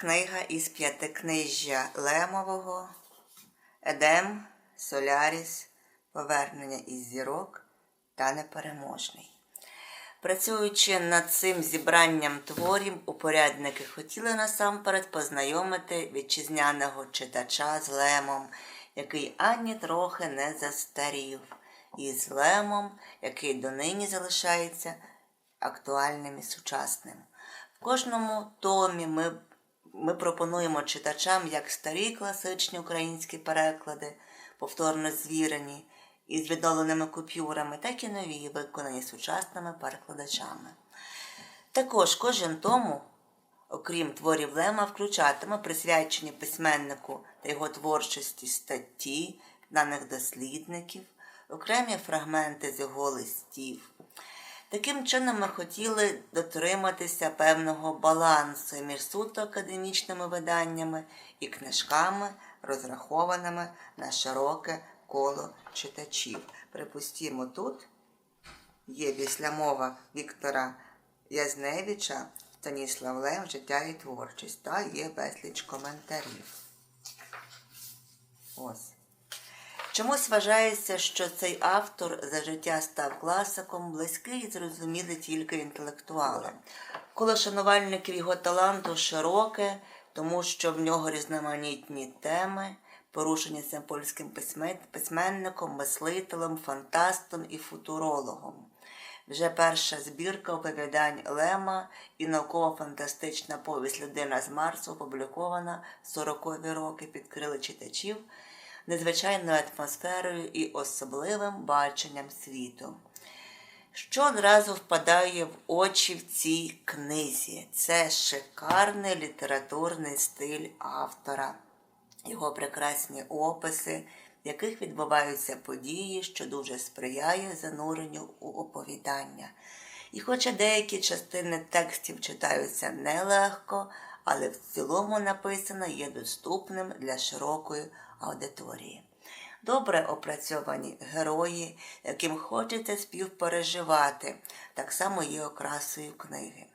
книга із п'ятикнижжя Лемового, Едем, Соляріс, Повернення із зірок та Непереможний. Працюючи над цим зібранням творів, упорядники хотіли насамперед познайомити вітчизняного читача з Лемом, який ані трохи не застарів, і з Лемом, який донині залишається актуальним і сучасним. В кожному томі ми, ми пропонуємо читачам як старі класичні українські переклади, повторно звірені із відновленими купюрами, так і нові, виконані сучасними перекладачами. Також кожен тому, окрім творів Лема, включатиме присвячені письменнику та його творчості статті, даних дослідників, окремі фрагменти з його листів. Таким чином ми хотіли дотриматися певного балансу між суто академічними виданнями і книжками, розрахованими на широке коло читачів. Припустімо, тут є післямова Віктора Язневича, Станіслав Лем, життя і творчість, та є безліч коментарів. Ось. Чомусь вважається, що цей автор за життя став класиком, близький і зрозумілий тільки інтелектуалам. Коло шанувальників його таланту широке, тому що в нього різноманітні теми, порушені цим польським письменником, мислителем, фантастом і футурологом. Вже перша збірка оповідань Лема і науково-фантастична повість Людина з Марсу опублікована 40-ві роки підкрили читачів незвичайною атмосферою і особливим баченням світу. Що одразу впадає в очі в цій книзі? Це шикарний літературний стиль автора, його прекрасні описи, в яких відбуваються події, що дуже сприяє зануренню у оповідання. І хоча деякі частини текстів читаються нелегко, але в цілому написано є доступним для широкої аудиторії. Добре опрацьовані герої, яким хочеться співпереживати, так само є окрасою книги.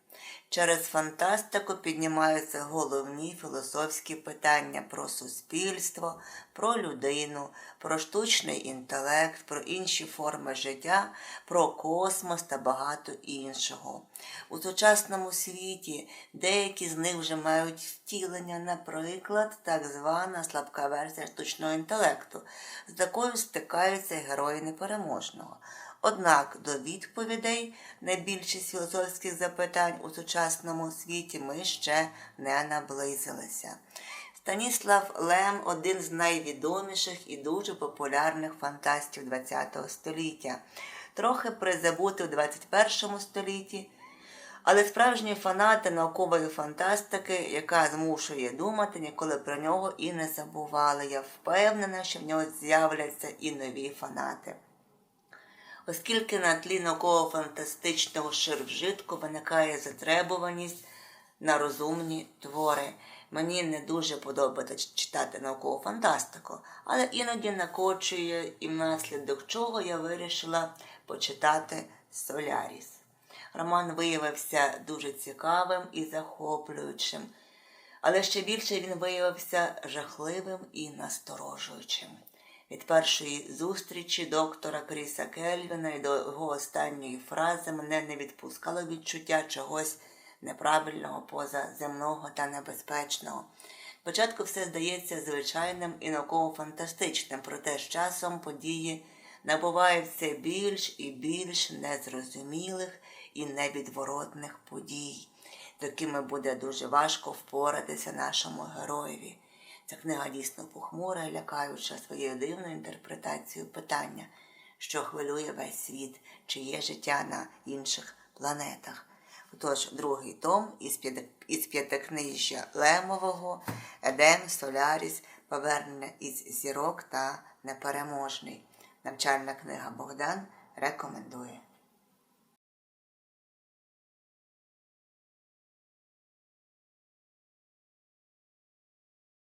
Через фантастику піднімаються головні філософські питання про суспільство, про людину, про штучний інтелект, про інші форми життя, про космос та багато іншого. У сучасному світі деякі з них вже мають втілення, наприклад, так звана слабка версія штучного інтелекту, з якою стикаються герої непереможного. Однак до відповідей на більшість філософських запитань у сучасному світі ми ще не наблизилися. Станіслав Лем один з найвідоміших і дуже популярних фантастів ХХ століття, трохи призабути у 21 столітті. Але справжні фанати наукової фантастики, яка змушує думати, ніколи про нього і не забували. Я впевнена, що в нього з'являться і нові фанати оскільки на тлі науково-фантастичного ширвжитку виникає затребуваність на розумні твори. Мені не дуже подобається читати наукову фантастику, але іноді накочує і внаслідок чого я вирішила почитати Соляріс. Роман виявився дуже цікавим і захоплюючим, але ще більше він виявився жахливим і насторожуючим. Від першої зустрічі доктора Кріса Кельвіна і до його останньої фрази мене не відпускало відчуття чогось неправильного, позаземного та небезпечного. Спочатку все здається звичайним і науково-фантастичним, проте з часом події набувають все більш і більш незрозумілих і невідворотних подій, з якими буде дуже важко впоратися нашому героєві. Ця книга дійсно похмура лякаюча своєю дивною інтерпретацією питання, що хвилює весь світ, чи є життя на інших планетах. Отож, другий том із п'ятикнижжя Лемового, Едем, Соляріс, Повернення із зірок та Непереможний. Навчальна книга Богдан рекомендує.